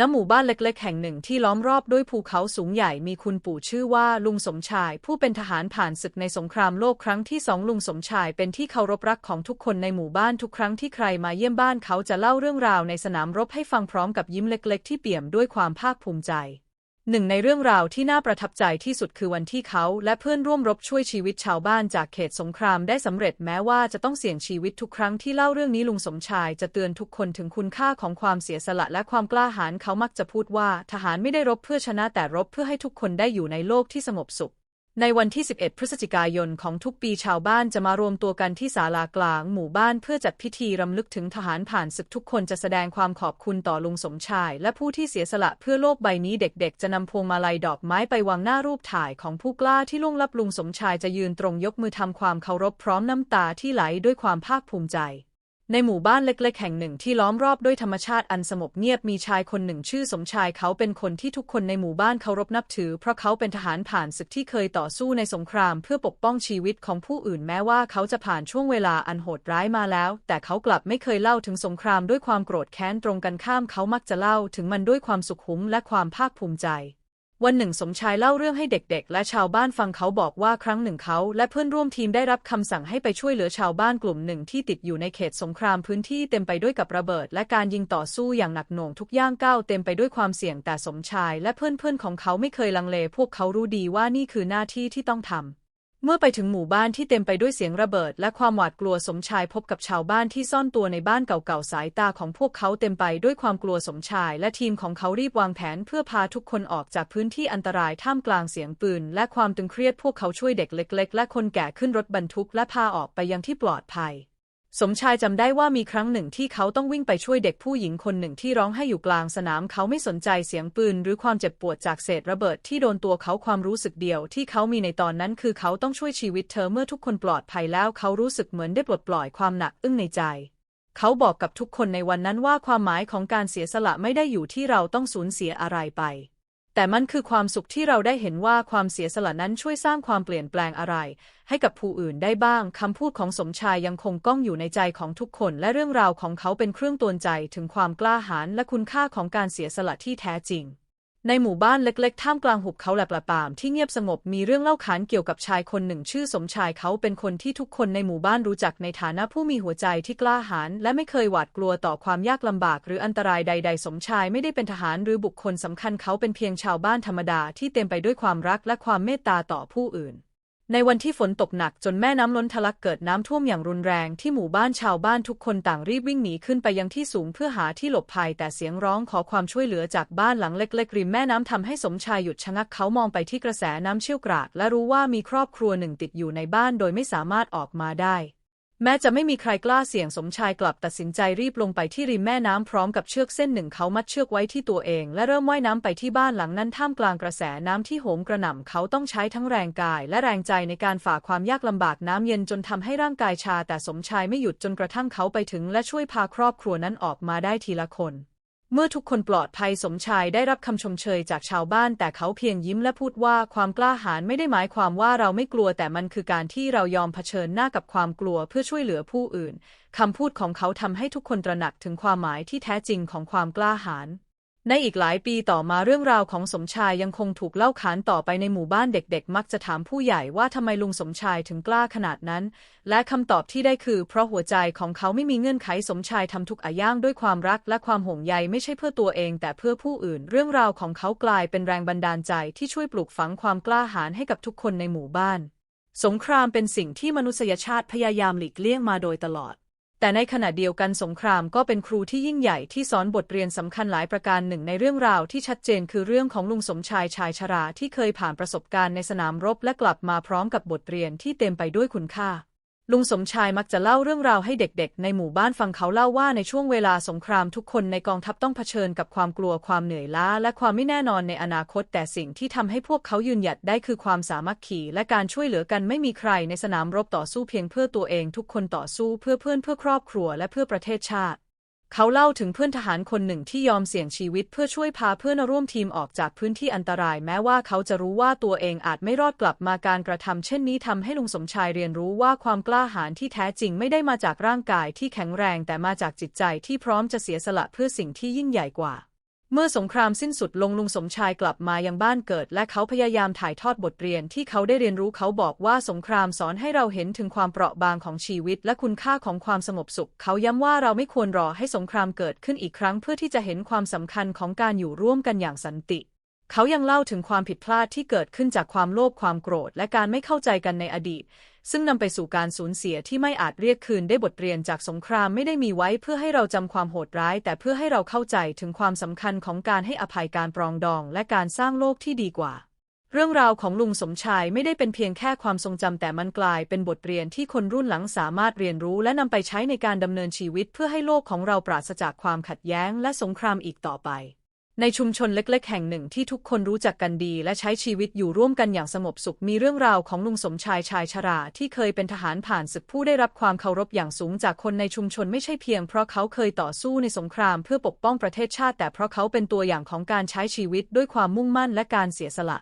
ณหมู่บ้านเล็กๆ แห่งหนึ่งที่ล้อมรอบด้วยภูเขาสูงใหญ่มีคุณปู่ชื่อว่าลุงสมชาย ผู้เป็นทหารผ่านศึกในสงครามโลกครั้งที่สองลุงสมชายเป็นที่เคารพรักของทุกคนในหมู่บ้านทุกครั้งที่ใครมาเยี่ยมบ้านเขาจะเล่าเรื่องราวในสนามรบให้ฟังพร้อมกับยิ้มเล็ก ๆ ที่เปี่ยมด้วยความภาคภูมิใจ หนึ่งในเรื่องราวที่น่าประทับใจที่สุดคือวันที่เขาและเพื่อนร่วมรบช่วยชีวิตชาวบ้านจากเขตสงครามได้สำเร็จแม้ว่าจะต้องเสี่ยงชีวิตทุกครั้งที่เล่าเรื่องนี้ลุงสมชายจะเตือนทุกคนถึงคุณค่าของความเสียสละและความกล้าหาญเขามักจะพูดว่า ทหารไม่ได้รบเพื่อชนะแต่รบเพื่อให้ทุกคนได้อยู่ในโลกที่สงบสุข ในวันที่ 11 พฤศจิกายนของทุกปีชาวบ้านจะมารวมตัวกันที่ศาลากลางหมู่บ้านเพื่อจัดพิธีรำลึกถึงทหารผ่านศึกทุกคนจะแสดงความขอบคุณต่อลุงสมชาย และผู้ที่เสียสละเพื่อโลกใบนี้เด็กๆ จะนำพวงมาลัยดอกไม้ไปวางหน้ารูปถ่ายของผู้กล้าที่ล่วงลับลุงสมชายจะยืนตรงยกมือทำความเคารพพร้อมน้ำตาที่ไหลด้วยความภาคภูมิใจ ในหมู่บ้านเล็กๆ แห่งหนึ่งที่ล้อมรอบด้วยธรรมชาติอันสงบเงียบมีชายคนหนึ่งชื่อสมชายเขาเป็นคนที่ทุกคนในหมู่บ้านเคารพนับถือ เพราะเขาเป็นทหารผ่านศึกที่เคยต่อสู้ในสงคราม เพื่อปกป้องชีวิตของผู้อื่นแม้ว่าเขาจะผ่านช่วงเวลาอันโหดร้ายมาแล้ว แต่เขากลับไม่เคยเล่าถึงสงครามด้วยความโกรธแค้นตรงกันข้ามเขามักจะเล่าถึงมันด้วยความสุขุมและความภาคภูมิใจ วันหนึ่งสมชายเล่าเรื่องให้เด็กๆ และชาวบ้านฟังเขาบอกว่าครั้งหนึ่งเขาและเพื่อนร่วมทีมได้รับคำสั่งให้ไปช่วยเหลือชาวบ้านกลุ่มหนึ่งที่ติดอยู่ในเขตสงครามพื้นที่เต็มไปด้วยกับระเบิด และการยิงต่อสู้อย่างหนักหน่วงทุกย่างก้าวเต็มไปด้วยความเสี่ยงแต่สมชาย และเพื่อนๆของเขาไม่เคยลังเล พวกเขารู้ดีว่านี่คือหน้าที่ที่ต้องทำ เมื่อไปถึงหมู่บ้านที่เต็มไปด้วยเสียงระเบิด และความหวาดกลัวสมชายพบกับชาวบ้านที่ซ่อนตัวในบ้านเก่าๆสายตาของพวกเขาเต็มไปด้วยความกลัวสมชาย และทีมของเขารีบวางแผนเพื่อพาทุกคนออกจากพื้นที่อันตรายท่ามกลางเสียงปืน และความตึงเครียดพวกเขาช่วยเด็กเล็ก ๆ และคนแก่ขึ้นรถบรรทุกและพาออกไปยังที่ปลอดภัย สมชายจำได้ว่ามีครั้งหนึ่งที่เขาต้องวิ่งไปช่วยเด็กผู้หญิงคนหนึ่งที่ร้องไห้อยู่กลางสนามเขาไม่สนใจเสียงปืนหรือความเจ็บปวดจากเศษระเบิดที่โดนตัวเขาความรู้สึกเดียวที่เขามีในตอนนั้นคือเขาต้องช่วยชีวิตเธอเมื่อทุกคนปลอดภัยแล้วเขารู้สึกเหมือนได้ปลดปล่อยความหนักอึ้งในใจ เขาบอกกับทุกคนในวันนั้นว่าความหมายของการเสียสละไม่ได้อยู่ที่เราต้องสูญเสียอะไรไป แต่มันคือความสุขที่เราได้เห็นว่าความเสียสละนั้นช่วยสร้างความเปลี่ยนแปลงอะไร ให้กับผู้อื่นได้บ้าง คำพูดของสมชายยังคงก้องอยู่ในใจของทุกคน และเรื่องราวของเขาเป็นเครื่องตวนใจถึงความกล้าหาญและคุณค่าของการเสียสละที่แท้จริง ในหมู่บ้านเล็กๆ ท่ามกลางหุบเขาแหลบละปามที่เงียบสงบมีเรื่องเล่าขานเกี่ยวกับชายคนหนึ่งชื่อสมชายเขาเป็นคนที่ทุกคนในหมู่บ้านรู้จักในฐานะผู้มีหัวใจที่กล้าหาญและไม่เคยหวาดกลัวต่อความยากลำบากหรืออันตรายใด ๆ สมชายไม่ได้เป็นทหารหรือบุคคลสำคัญเขาเป็นเพียงชาวบ้านธรรมดาที่เต็มไปด้วยความรักและความเมตตาต่อผู้อื่น ในวันที่ฝนตกหนักจนแม่น้ำล้นทะลักเกิดน้ำท่วมอย่างรุนแรงที่หมู่บ้านชาวบ้านทุกคนต่างรีบวิ่งหนีขึ้นไปยังที่สูงเพื่อหาที่หลบภัย แต่เสียงร้องขอความช่วยเหลือจากบ้านหลังเล็กๆริมแม่น้ำทำให้สมชายหยุดชะงักเขามองไปที่กระแสน้ำเชี่ยวกราก และรู้ว่ามีครอบครัวหนึ่งติดอยู่ในบ้านโดยไม่สามารถออกมาได้ แม้จะไม่มีใครกล้าเสี่ยงสมชายกลับตัดสินใจรีบลงไปที่ริมแม่น้ำพร้อมกับเชือกเส้นหนึ่งเขามัดเชือกไว้ที่ตัวเอง และเริ่มว่ายน้ำไปที่บ้านหลังนั้นท่ามกลางกระแสน้ำที่โหมกระหน่ำเขาต้องใช้ทั้งแรงกายและแรงใจในการฝ่าความยากลำบากน้ำเย็นจนทำให้ร่างกายชาแต่สมชายไม่หยุดจนกระทั่งเขาไปถึงและช่วยพาครอบครัวนั้นออกมาได้ทีละคน เมื่อทุกคนปลอดภัยสมชายได้รับคำชมเชยจากชาวบ้าน แต่เขาเพียงยิ้มและพูดว่าความกล้าหาญไม่ได้หมายความว่าเราไม่กลัวแต่มันคือการที่เรายอมเผชิญหน้ากับความกลัวเพื่อช่วยเหลือผู้อื่นคำพูดของเขาทำให้ทุกคนตระหนักถึงความหมายที่แท้จริงของความกล้าหาญ ในอีกหลายปีต่อมาเรื่องราวของสมชายยังคงถูกเล่าขานต่อไปในหมู่บ้านเด็กๆ มักจะถามผู้ใหญ่ว่าทำไมลุงสมชายถึงกล้าขนาดนั้น และคำตอบที่ได้คือ เพราะหัวใจของเขาไม่มีเงื่อนไขสมชายทำทุกอย่างด้วยความรักและความห่วงใยไม่ใช่เพื่อตัวเอง แต่เพื่อผู้อื่น เรื่องราวของเขากลายเป็นแรงบันดาลใจที่ช่วยปลูกฝังความกล้าหาญให้กับทุกคนในหมู่บ้าน สงครามเป็นสิ่งที่มนุษยชาติพยายามหลีกเลี่ยงมาโดยตลอด แต่ในขณะเดียวกันสงครามก็เป็นครูที่ยิ่งใหญ่ที่สอนบทเรียนสำคัญหลายประการหนึ่งในเรื่องราวที่ชัดเจนคือเรื่องของลุงสมชายชายชราที่เคยผ่านประสบการณ์ในสนามรบและกลับมาพร้อมกับบทเรียนที่เต็มไปด้วยคุณค่า ลุงสมชายมักจะเล่าเรื่องราวให้เด็กๆ ในหมู่บ้านฟังเขาเล่าว่าในช่วงเวลาสงครามทุกคนในกองทัพต้องเผชิญกับความกลัวความเหนื่อยล้า และความไม่แน่นอนในอนาคต แต่สิ่งที่ทำให้พวกเขายืนหยัดได้คือความสามัคคีและการช่วยเหลือกันไม่มีใครในสนามรบต่อสู้เพียงเพื่อตัวเองทุกคนต่อสู้เพื่อเพื่อนเพื่อครอบครัวและเพื่อประเทศชาติ เขาเล่าถึงเพื่อนทหารคนหนึ่งที่ยอมเสี่ยงชีวิตเพื่อช่วยพาเพื่อนร่วมทีมออกจากพื้นที่อันตราย แม้ว่าเขาจะรู้ว่าตัวเองอาจไม่รอดกลับมาการกระทำเช่นนี้ทำให้ลุงสมชายเรียนรู้ว่าความกล้าหาญที่แท้จริงไม่ได้มาจากร่างกายที่แข็งแรงแต่มาจากจิตใจที่พร้อมจะเสียสละเพื่อสิ่งที่ยิ่งใหญ่กว่า เมื่อสงครามสิ้นสุดลงลุงสมชายกลับมายังบ้านเกิด และเขาพยายามถ่ายทอดบทเรียนที่เขาได้เรียนรู้เขาบอกว่าสงครามสอนให้เราเห็นถึงความเปราะบางของชีวิตและคุณค่าของความสงบสุข เขาย้ำว่าเราไม่ควรรอให้สงครามเกิดขึ้นอีกครั้ง เพื่อที่จะเห็นความสำคัญของการอยู่ร่วมกันอย่างสันติ เขายังเล่าถึงความผิดพลาดที่เกิดขึ้นจากความโลภความโกรธ และการไม่เข้าใจกันในอดีต ซึ่งนำไปสู่การสูญเสียที่ไม่อาจเรียกคืนได้บทเรียนจากสงครามไม่ได้มีไว้เพื่อให้เราจำความโหดร้าย แต่เพื่อให้เราเข้าใจถึงความสำคัญของการให้อภัยการปรองดองและการสร้างโลกที่ดีกว่า เรื่องราวของลุงสมชายไม่ได้เป็นเพียงแค่ความทรงจำแต่มันกลายเป็นบทเรียนที่คนรุ่นหลังสามารถเรียนรู้และนำไปใช้ในการดำเนินชีวิตเพื่อให้โลกของเราปราศจากความขัดแย้งและสงครามอีกต่อไป ในชุมชนเล็กๆ แห่งหนึ่งที่ทุกคนรู้จักกันดี และใช้ชีวิตอยู่ร่วมกันอย่างสงบสุข มีเรื่องราวของลุงสมชายชายชรา ที่เคยเป็นทหารผ่านศึกผู้ได้รับความเคารพอย่างสูงจากคนในชุมชนไม่ใช่เพียงเพราะเขาเคยต่อสู้ในสงครามเพื่อปกป้องประเทศชาติ แต่เพราะเขาเป็นตัวอย่างของการใช้ชีวิตด้วยความมุ่งมั่นและการเสียสละ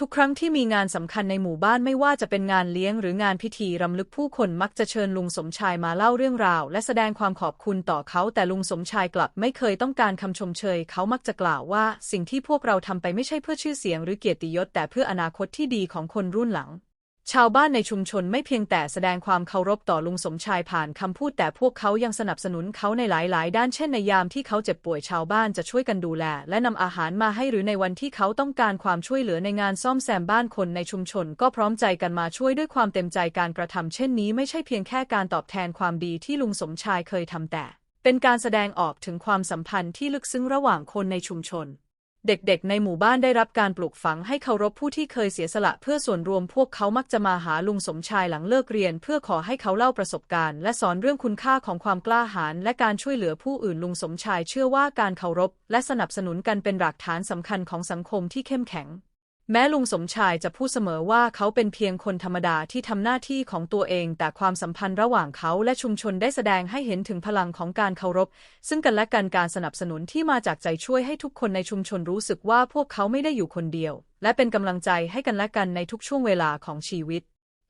ทุกครั้งที่มีงานสำคัญในหมู่บ้านไม่ว่าจะเป็นงานเลี้ยงหรืองานพิธีรำลึกผู้คนมักจะเชิญลุงสมชายมาเล่าเรื่องราว และแสดงความขอบคุณต่อเขา แต่ลุงสมชายกลับไม่เคยต้องการคำชมเชย เขามักจะกล่าวว่า สิ่งที่พวกเราทำไปไม่ใช่เพื่อชื่อเสียงหรือเกียรติยศแต่เพื่ออนาคตที่ดีของคนรุ่นหลัง ชาวบ้านในชุมชนไม่เพียงแต่แสดงความเคารพต่อลุงสมชายผ่านคำพูดแต่พวกเขายังสนับสนุนเขาในหลายๆ ด้านเช่นในยามที่เขาเจ็บป่วยชาวบ้านจะช่วยกันดูแล และนำอาหารมาให้หรือในวันที่เขาต้องการความช่วยเหลือในงานซ่อมแซมบ้านคนในชุมชน ก็พร้อมใจกันมาช่วยด้วยความเต็มใจการกระทำเช่นนี้ไม่ใช่เพียงแค่การตอบแทนความดีที่ลุงสมชายเคยทำแต่ เป็นการแสดงออกถึงความสัมพันธ์ที่ลึกซึ้งระหว่างคนในชุมชน เด็กๆ ในหมู่บ้านได้รับการปลูกฝังให้เคารพผู้ที่เคยเสียสละเพื่อส่วนรวมพวกเขามักจะมาหาลุงสมชายหลังเลิกเรียน เพื่อขอให้เขาเล่าประสบการณ์ และสอนเรื่องคุณค่าของความกล้าหาญและการช่วยเหลือผู้อื่นลุงสมชายเชื่อว่าการเคารพ และสนับสนุนกันเป็นหลักฐานสำคัญของสังคมที่เข้มแข็ง แม้ลุงสมชายจะพูดเสมอว่าเขาเป็นเพียงคนธรรมดาที่ทำหน้าที่ของตัวเอง แต่ความสัมพันธ์ระหว่างเขาและชุมชนได้แสดงให้เห็นถึงพลังของการเคารพ ซึ่งกันและกันการสนับสนุนที่มาจากใจช่วยให้ทุกคนในชุมชนรู้สึกว่าพวกเขาไม่ได้อยู่คนเดียว และเป็นกำลังใจให้กันและกันในทุกช่วงเวลาของชีวิต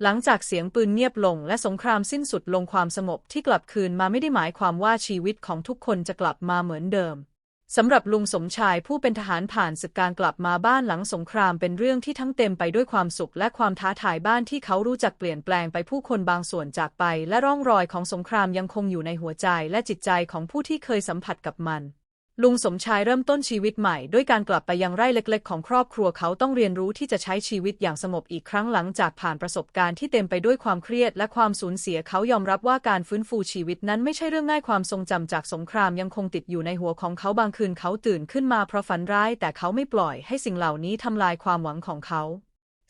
หลังจากเสียงปืนเงียบลง และสงครามสิ้นสุดลงความสงบที่กลับคืนมาไม่ได้หมายความว่าชีวิตของทุกคนจะกลับมาเหมือนเดิม สำหรับลุงสมชายผู้เป็นทหารผ่านศึกการกลับมาบ้านหลังสงครามเป็นเรื่องที่ทั้งเต็มไปด้วยความสุขและความท้าทายบ้านที่เขารู้จักเปลี่ยนแปลงไปผู้คนบางส่วนจากไป และร่องรอยของสงครามยังคงอยู่ในหัวใจและจิตใจของผู้ที่เคยสัมผัสกับมัน ลุงสมชายเริ่มต้นชีวิตใหม่ด้วยการกลับไปยังไร่เล็กๆ ของครอบครัวเขาต้องเรียนรู้ที่จะใช้ชีวิตอย่างสงบอีกครั้งหลังจากผ่านประสบการณ์ที่เต็มไปด้วยความเครียดและความสูญเสียเขายอมรับว่าการฟื้นฟูชีวิตนั้นไม่ใช่เรื่องง่ายความทรงจำจากสงครามยังคงติดอยู่ในหัวของเขาบางคืนเขาตื่นขึ้นมาเพราะฝันร้าย แต่เขาไม่ปล่อยให้สิ่งเหล่านี้ทำลายความหวังของเขา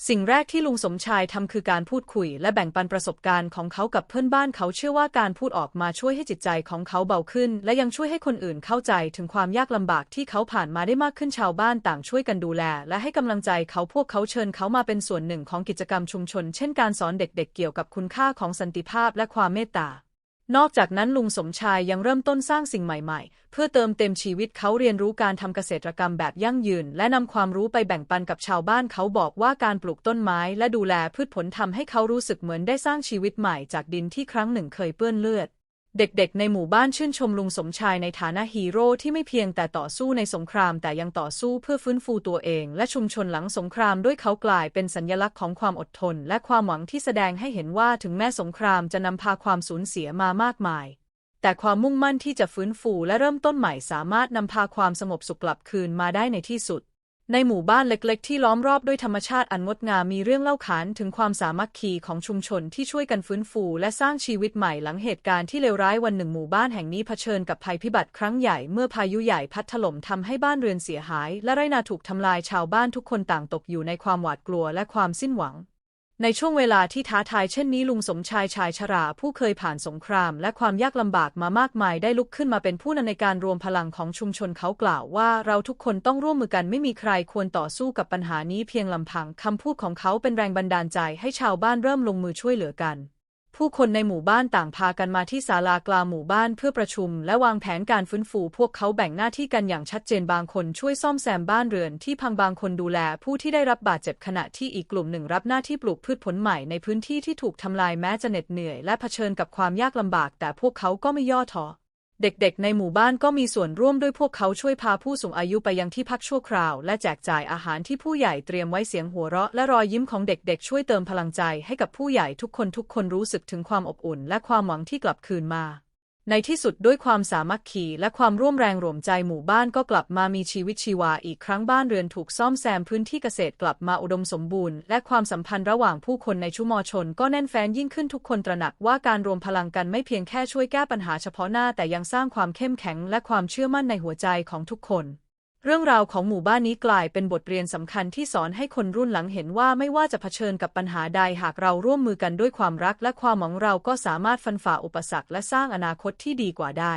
สิ่งแรกที่ลุงสมชายทำคือการพูดคุย และแบ่งปันประสบการณ์ของเขากับเพื่อนบ้านเขาเชื่อว่าการพูดออกมาช่วยให้จิตใจของเขาเบาขึ้น และยังช่วยให้คนอื่นเข้าใจถึงความยากลำบากที่เขาผ่านมาได้มากขึ้นชาวบ้านต่างช่วยกันดูแล และให้กำลังใจเขาพวกเขาเชิญเขามาเป็นส่วนหนึ่งของกิจกรรมชุมชน เช่นการสอนเด็กๆเกี่ยวกับคุณค่าของสันติภาพและความเมตตา นอกจากนั้นลุงสมชายยังเริ่มต้นสร้างสิ่งใหม่ๆ เพื่อเติมเต็มชีวิตเขาเรียนรู้การทำเกษตรกรรมแบบยั่งยืน และนำความรู้ไปแบ่งปันกับชาวบ้านเขาบอกว่าการปลูกต้นไม้และดูแลพืชผลทำให้เขารู้สึกเหมือนได้สร้างชีวิตใหม่จากดินที่ครั้งหนึ่งเคยเปื้อนเลือด เด็กๆ ในหมู่บ้านชื่นชมลุงสมชายในฐานะฮีโร่ที่ไม่เพียงแต่ต่อสู้ในสงครามแต่ยังต่อสู้เพื่อฟื้นฟูตัวเอง และชุมชนหลังสงครามด้วยเขากลายเป็นสัญลักษณ์ของความอดทน และความหวังที่แสดงให้เห็นว่าถึงแม้สงครามจะนำพาความสูญเสียมามากมาย แต่ความมุ่งมั่นที่จะฟื้นฟูและเริ่มต้นใหม่สามารถนำพาความสงบสุขกลับคืนมาได้ในที่สุด ในหมู่บ้านเล็กๆ ที่ล้อมรอบด้วยธรรมชาติอันงดงามมีเรื่องเล่าขานถึงความสามัคคีของชุมชนที่ช่วยกันฟื้นฟู และสร้างชีวิตใหม่หลังเหตุการณ์ที่เลวร้ายวันหนึ่งหมู่บ้านแห่งนี้เผชิญกับภัยพิบัติครั้งใหญ่เมื่อพายุใหญ่พัดถล่มทำให้บ้านเรือนเสียหาย และไรนาถูกทำลายชาวบ้านทุกคนต่างตกอยู่ในความหวาดกลัวและความสิ้นหวัง ในช่วงเวลาที่ท้าทายเช่นนี้ลุงสมชายชายชรา ผู้เคยผ่านสงคราม และความยากลำบากมามากมายได้ลุกขึ้นมาเป็นผู้นำในการรวมพลังของชุมชนเขากล่าวว่าเราทุกคนต้องร่วมมือกันไม่มีใครควรต่อสู้กับปัญหานี้เพียงลำพังคำพูดของเขาเป็นแรงบันดาลใจให้ชาวบ้านเริ่มลงมือช่วยเหลือกัน ผู้คนในหมู่บ้านต่างพากันมาที่ศาลากลางหมู่บ้านเพื่อประชุม และวางแผนการฟื้นฟูพวกเขาแบ่งหน้าที่กันอย่างชัดเจนบางคนช่วยซ่อมแซมบ้านเรือนที่พังบางคนดูแลผู้ที่ได้รับบาดเจ็บขณะที่อีกกลุ่มหนึ่งรับหน้าที่ปลูกพืชผลใหม่ในพื้นที่ที่ถูกทำลายแม้จะเหน็ดเหนื่อยและเผชิญกับความยากลำบาก แต่พวกเขาก็ไม่ย่อท้อ เด็กๆ ในหมู่บ้านก็มีส่วนร่วมด้วยพวกเขาช่วยพาผู้สูงอายุไปยังที่พักชั่วคราว และแจกจ่ายอาหารที่ผู้ใหญ่เตรียมไว้เสียงหัวเราะ และรอยยิ้มของเด็กๆ ช่วยเติมพลังใจให้กับผู้ใหญ่ทุกคนทุกคนรู้สึกถึงความอบอุ่น และความหวังที่กลับคืนมา ในที่สุดด้วยความสามัคคีและความร่วมแรงรวมใจหมู่บ้านก็กลับมามีชีวิตชีวาอีกครั้งบ้านเรือนถูกซ่อมแซมพื้นที่เกษตรกลับมาอุดมสมบูรณ์ และความสัมพันธ์ระหว่างผู้คนในชุมชนก็แน่นแฟ้นยิ่งขึ้นทุกคนตระหนักว่าการรวมพลังกันไม่เพียงแค่ช่วยแก้ปัญหาเฉพาะหน้าแต่ยังสร้างความเข้มแข็งและความเชื่อมั่นในหัวใจของทุกคน เรื่องราวของหมู่บ้านนี้กลายเป็นบทเรียนสำคัญที่สอนให้คนรุ่นหลังเห็นว่าไม่ว่าจะเผชิญกับปัญหาใดหากเราร่วมมือกันด้วยความรักและความหวังเราก็สามารถฟันฝ่าอุปสรรคและสร้างอนาคตที่ดีกว่าได้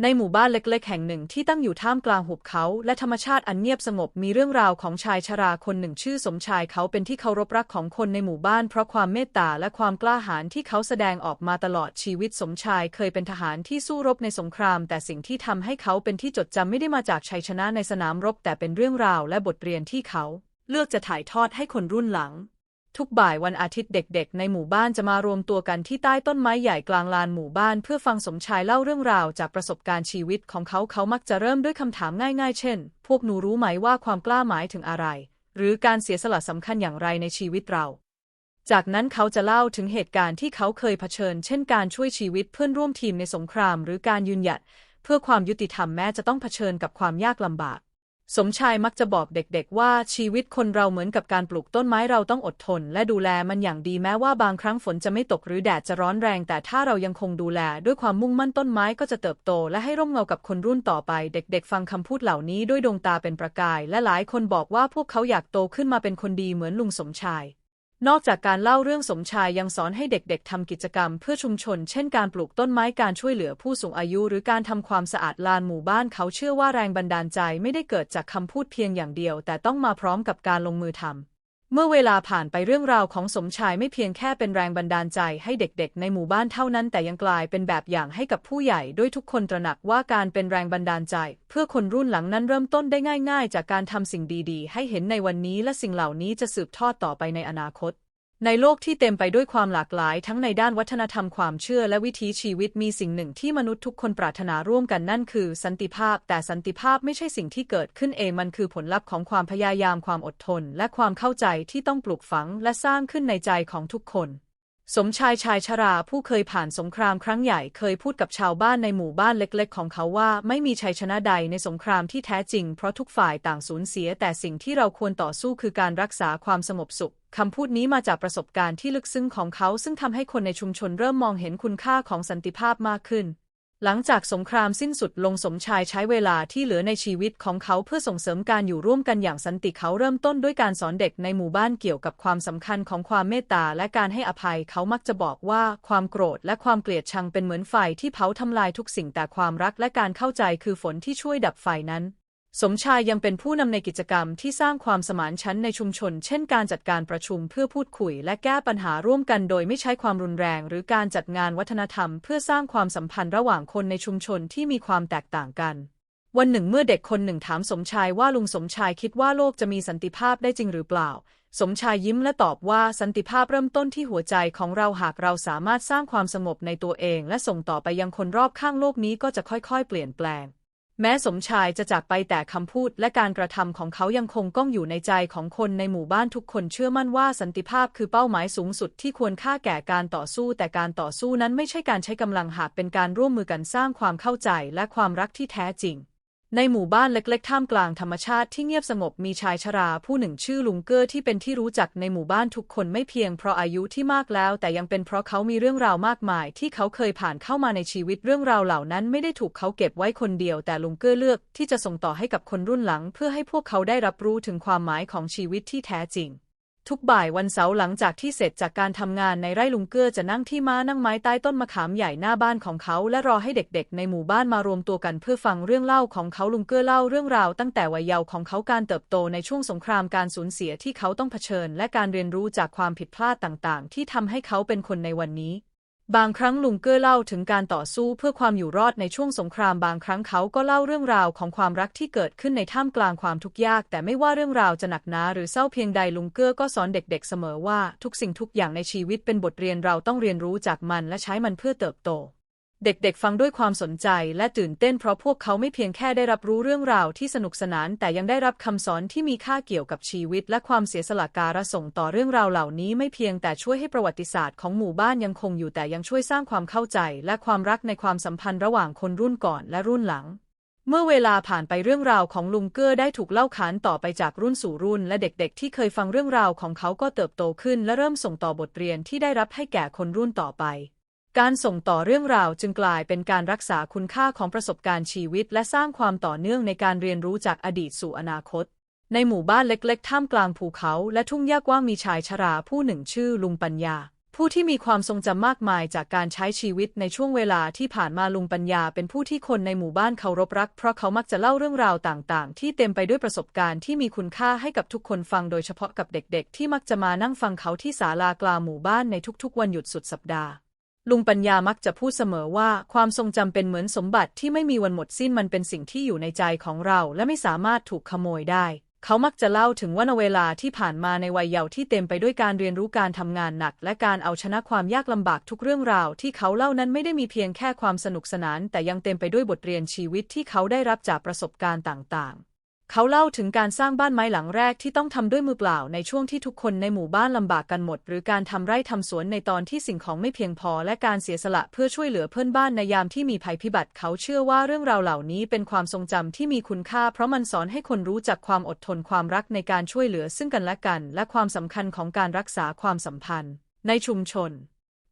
ในหมู่บ้านเล็กๆ แห่งหนึ่งที่ตั้งอยู่ท่ามกลางหุบเขา และธรรมชาติอันเงียบสงบมีเรื่องราวของชายชราคนหนึ่งชื่อสมชายเขาเป็นที่เคารพรักของคนในหมู่บ้านเพราะความเมตตาและความกล้าหาญที่เขาแสดงออกมาตลอดชีวิตสมชายเคยเป็นทหารที่สู้รบในสงคราม แต่สิ่งที่ทำให้เขาเป็นที่จดจำไม่ได้มาจากชัยชนะในสนามรบ แต่เป็นเรื่องราวและบทเรียนที่เขา เลือกจะถ่ายทอดให้คนรุ่นหลัง ทุกบ่ายวันอาทิตย์เด็กๆ ในหมู่บ้านจะมารวมตัวกันที่ใต้ต้นไม้ใหญ่กลางลานหมู่บ้าน เพื่อฟังสมชายเล่าเรื่องราวจากประสบการณ์ชีวิตของเขาเขามักจะเริ่มด้วยคำถามง่ายๆ เช่น พวกหนูรู้ไหมว่าความกล้าหมายถึงอะไร หรือการเสียสละสำคัญอย่างไรในชีวิตเรา จากนั้นเขาจะเล่าถึงเหตุการณ์ที่เขาเคยเผชิญ เช่นการช่วยชีวิตเพื่อนร่วมทีมในสงคราม หรือการยืนหยัดเพื่อความยุติธรรมแม้จะต้องเผชิญกับความยากลำบาก สมชายมักจะบอกเด็กๆ ว่าชีวิตคนเราเหมือนกับการปลูกต้นไม้เราต้องอดทน และดูแลมันอย่างดีแม้ว่าบางครั้งฝนจะไม่ตกหรือแดดจะร้อนแรง แต่ถ้าเรายังคงดูแล ด้วยความมุ่งมั่นต้นไม้ก็จะเติบโต และให้ร่มเงากับคนรุ่นต่อไป เด็ก ๆ ฟังคำพูดเหล่านี้ด้วยดวงตาเป็นประกาย และหลายคนบอกว่าพวกเขาอยากโตขึ้นมาเป็นคนดีเหมือนลุงสมชาย นอกจากการเล่าเรื่องสมชายยังสอนให้เด็กๆทำกิจกรรมเพื่อชุมชน เช่นการปลูกต้นไม้การช่วยเหลือผู้สูงอายุ หรือการทำความสะอาดลานหมู่บ้านเขาเชื่อว่าแรงบันดาลใจไม่ได้เกิดจากคำพูดเพียงอย่างเดียว แต่ต้องมาพร้อมกับการลงมือทำ เมื่อเวลาผ่านไปเรื่องราวของสมชายไม่เพียงแค่เป็นแรงบันดาลใจให้เด็กๆ ในหมู่บ้านเท่านั้น แต่ยังกลายเป็นแบบอย่างให้กับผู้ใหญ่ด้วยทุกคนตระหนักว่าการเป็นแรงบันดาลใจ เพื่อคนรุ่นหลังนั้นเริ่มต้นได้ง่าย ๆ จากการทำสิ่งดีๆ ให้เห็นในวันนี้และสิ่งเหล่านี้จะสืบทอดต่อไปในอนาคต ในโลกที่เต็มไปด้วยความหลากหลายทั้งในด้านวัฒนธรรมความเชื่อและวิถีชีวิตมีสิ่งหนึ่งที่มนุษย์ทุกคนปรารถนาร่วมกันนั่นคือ สันติภาพ แต่สันติภาพไม่ใช่สิ่งที่เกิดขึ้นเองมันคือผลลัพธ์ของความพยายามความอดทน และความเข้าใจที่ต้องปลูกฝังและสร้างขึ้นในใจของทุกคน สมชายชายชราผู้เคยผ่านสงครามครั้งใหญ่เคยพูดกับชาวบ้านในหมู่บ้านเล็กๆ ของเขาว่าไม่มีชัยชนะใดในสงครามที่แท้จริง เพราะทุกฝ่ายต่างสูญเสีย แต่สิ่งที่เราควรต่อสู้คือการรักษาความสงบสุข คำพูดนี้มาจากประสบการณ์ที่ลึกซึ้งของเขาซึ่งทำให้คนในชุมชนเริ่มมองเห็นคุณค่าของสันติภาพมากขึ้น หลังจากสงครามสิ้นสุดลงสมชายใช้เวลาที่เหลือในชีวิตของเขาเพื่อส่งเสริมการอยู่ร่วมกันอย่างสันติเขาเริ่มต้นด้วยการสอนเด็กในหมู่บ้านเกี่ยวกับความสำคัญของความเมตตาและการให้อภัยเขามักจะบอกว่าความโกรธและความเกลียดชังเป็นเหมือนไฟที่เผาทำลายทุกสิ่งแต่ความรักและการเข้าใจคือฝนที่ช่วยดับไฟนั้น สมชายยังเป็นผู้นำในกิจกรรมที่สร้างความสมานฉันในชุมชน เช่นการจัดการประชุมเพื่อพูดคุย และแก้ปัญหาร่วมกันโดยไม่ใช้ความรุนแรง หรือการจัดงานวัฒนธรรม เพื่อสร้างความสัมพันธ์ระหว่างคนในชุมชนที่มีความแตกต่างกัน วันหนึ่งเมื่อเด็กคนหนึ่งถามสมชายว่าลุงสมชายคิดว่าโลกจะมีสันติภาพได้จริงหรือเปล่า สมชายยิ้มและตอบว่าสันติภาพเริ่มต้นที่หัวใจของเราหากเราสามารถสร้างความสงบในตัวเอง และส่งต่อไปยังคนรอบข้างโลกนี้ก็จะค่อย ๆ เปลี่ยนแปลง แม้สมชายจะจากไปแต่คำพูดและการกระทำของเขายังคงก้องอยู่ในใจของคนในหมู่บ้านทุกคนเชื่อมั่นว่าสันติภาพคือเป้าหมายสูงสุดที่ควรค่าแก่การต่อสู้ แต่การต่อสู้นั้นไม่ใช่การใช้กำลังหากเป็นการร่วมมือกันสร้างความเข้าใจและความรักที่แท้จริง ในหมู่บ้านเล็กๆ ท่ามกลางธรรมชาติที่เงียบสงบมีชายชราผู้หนึ่งชื่อลุงเกอร์ที่เป็นที่รู้จักในหมู่บ้านทุกคนไม่เพียงเพราะอายุที่มากแล้ว แต่ยังเป็นเพราะเขามีเรื่องราวมากมาย ที่เขาเคยผ่านเข้ามาในชีวิตเรื่องราวเหล่านั้นไม่ได้ถูกเขาเก็บไว้คนเดียว แต่ลุงเกอร์เลือกที่จะส่งต่อให้กับคนรุ่นหลัง เพื่อให้พวกเขาได้รับรู้ถึงความหมายของชีวิตที่แท้จริง ทุกบ่ายวันเสาร์หลังจากที่เสร็จจากการทำงานในไร่ลุงเกื้อจะนั่งที่ม้านั่งไม้ใต้ต้นมะขามใหญ่หน้าบ้านของเขา และรอให้เด็กๆ ในหมู่บ้านมารวมตัวกันเพื่อฟังเรื่องเล่าของเขาลุงเกื้อเล่าเรื่องราวตั้งแต่วัยเยาว์ของเขาการเติบโตในช่วงสงครามการสูญเสียที่เขาต้องเผชิญ และการเรียนรู้จากความผิดพลาดต่างๆ ที่ทำให้เขาเป็นคนในวันนี้ บางครั้งลุงเกื้อเล่าถึงการต่อสู้เพื่อความอยู่รอดในช่วงสงครามบางครั้งเขาก็เล่าเรื่องราวของความรักที่เกิดขึ้นในท่ามกลางความทุกข์ยาก แต่ไม่ว่าเรื่องราวจะหนักหนาหรือเศร้าเพียงใดลุงเกื้อก็สอนเด็กๆเสมอว่าทุกสิ่งทุกอย่างในชีวิตเป็นบทเรียนเราต้องเรียนรู้จากมันและใช้มันเพื่อเติบโต เด็กๆ ฟังด้วยความสนใจและตื่นเต้นเพราะพวกเขาไม่เพียงแค่ได้รับรู้เรื่องราวที่สนุกสนาน แต่ยังได้รับคำสอนที่มีค่าเกี่ยวกับชีวิต และความเสียสละการะส่งต่อเรื่องราวเหล่านี้ไม่เพียงแต่ช่วยให้ประวัติศาสตร์ของหมู่บ้านยังคงอยู่แต่ยังช่วยสร้างความเข้าใจ และความรักในความสัมพันธ์ระหว่างคนรุ่นก่อนและรุ่นหลัง เมื่อเวลาผ่านไปเรื่องราวของลุงเกอร์ได้ถูกเล่าขานต่อไปจากรุ่นสู่รุ่น และเด็กๆ ที่เคยฟังเรื่องราวของเขาก็เติบโตขึ้น และเริ่มส่งต่อบทเรียนที่ได้รับให้แก่คนรุ่นต่อไป การส่งต่อเรื่องราวจึงกลายเป็นการรักษาคุณค่าของประสบการณ์ชีวิต และสร้างความต่อเนื่องในการเรียนรู้จากอดีตสู่อนาคต ในหมู่บ้านเล็กๆ ท่ามกลางภูเขา และทุ่งหญ้ากว้างมีชายชราผู้หนึ่งชื่อลุงปัญญา ผู้ที่มีความทรงจำมากมายจากการใช้ชีวิตในช่วงเวลาที่ผ่านมาลุงปัญญาเป็นผู้ที่คนในหมู่บ้านเคารพรัก เพราะเขามักจะเล่าเรื่องราวต่างๆ ที่เต็มไปด้วยประสบการณ์ที่มีคุณค่าให้กับทุกคนฟังโดยเฉพาะกับเด็ก ๆ ที่มักจะมานั่งฟังเขาที่ศาลากลางหมู่บ้านในทุกๆ วันหยุดสุดสัปดาห์ ลุงปัญญามักจะพูดเสมอว่าความทรงจำเป็นเหมือนสมบัติที่ไม่มีวันหมดสิ้นมันเป็นสิ่งที่อยู่ในใจของเราและไม่สามารถถูกขโมยได้ เขามักจะเล่าถึงวันเวลาที่ผ่านมาในวัยเยาว์ที่เต็มไปด้วยการเรียนรู้การทำงานหนัก และการเอาชนะความยากลำบากทุกเรื่องราว ที่เขาเล่านั้นไม่ได้มีเพียงแค่ความสนุกสนาน แต่ยังเต็มไปด้วยบทเรียนชีวิตที่เขาได้รับจากประสบการณ์ต่างๆ เขาเล่าถึงการสร้างบ้านไม้หลังแรกที่ต้องทำด้วยมือเปล่าในช่วงที่ทุกคนในหมู่บ้านลำบากกันหมด หรือการทำไร่ทำสวนในตอนที่สิ่งของไม่เพียงพอ และการเสียสละเพื่อช่วยเหลือเพื่อนบ้านในยามที่มีภัยพิบัติ เขาเชื่อว่าเรื่องราวเหล่านี้เป็นความทรงจำที่มีคุณค่า เพราะมันสอนให้คนรู้จักความอดทนความรักในการช่วยเหลือซึ่งกันและกัน และความสำคัญของการรักษาความสัมพันธ์ ในชุมชน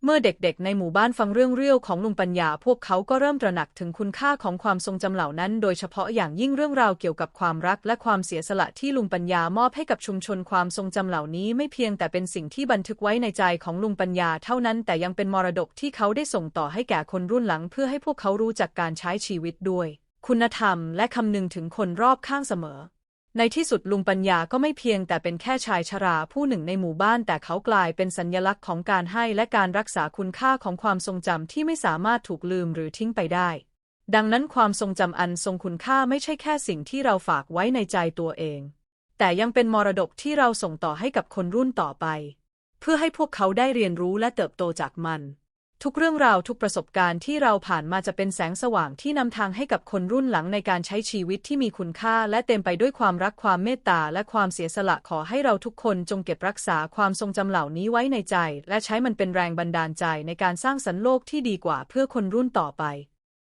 เมื่อเด็กๆ ในหมู่บ้านฟังเรื่องเรี่ยวของลุงปัญญา พวกเขาก็เริ่มตระหนักถึงคุณค่าของความทรงจำเหล่านั้น โดยเฉพาะอย่างยิ่งเรื่องราวเกี่ยวกับความรักและความเสียสละที่ลุงปัญญามอบให้กับชุมชนความทรงจำเหล่านี้ไม่เพียงแต่เป็นสิ่งที่บันทึกไว้ในใจของลุงปัญญาเท่านั้น แต่ยังเป็นมรดกที่เขาได้ส่งต่อให้แก่คนรุ่นหลัง เพื่อให้พวกเขารู้จักการใช้ชีวิตด้วย คุณธรรมและคำนึงถึงคนรอบข้างเสมอ ในที่สุดลุงปัญญาก็ไม่เพียงแต่เป็นแค่ชายชราผู้หนึ่งในหมู่บ้านแต่เขากลายเป็นสัญญลักษณ์ของการให้และการรักษาคุณค่าของความทรงจำที่ไม่สามารถถูกลืมหรือทิ้งไปได้ ดังนั้นความทรงจำอันทรงคุณค่าไม่ใช่แค่สิ่งที่เราฝากไว้ในใจตัวเอง แต่ยังเป็นมรดกที่เราส่งต่อให้กับคนรุ่นต่อไป เพื่อให้พวกเขาได้เรียนรู้และเติบโตจากมัน ทุกเรื่องราวทุกประสบการณ์ที่เราผ่านมาจะเป็นแสงสว่างที่นำทางให้กับคนรุ่นหลังในการใช้ชีวิตที่มีคุณค่า และเต็มไปด้วยความรักความเมตตาและความเสียสละขอให้เราทุกคนจงเก็บรักษาความทรงจำเหล่านี้ไว้ในใจ และใช้มันเป็นแรงบันดาลใจในการสร้างสรรค์โลกที่ดีกว่าเพื่อคนรุ่นต่อไป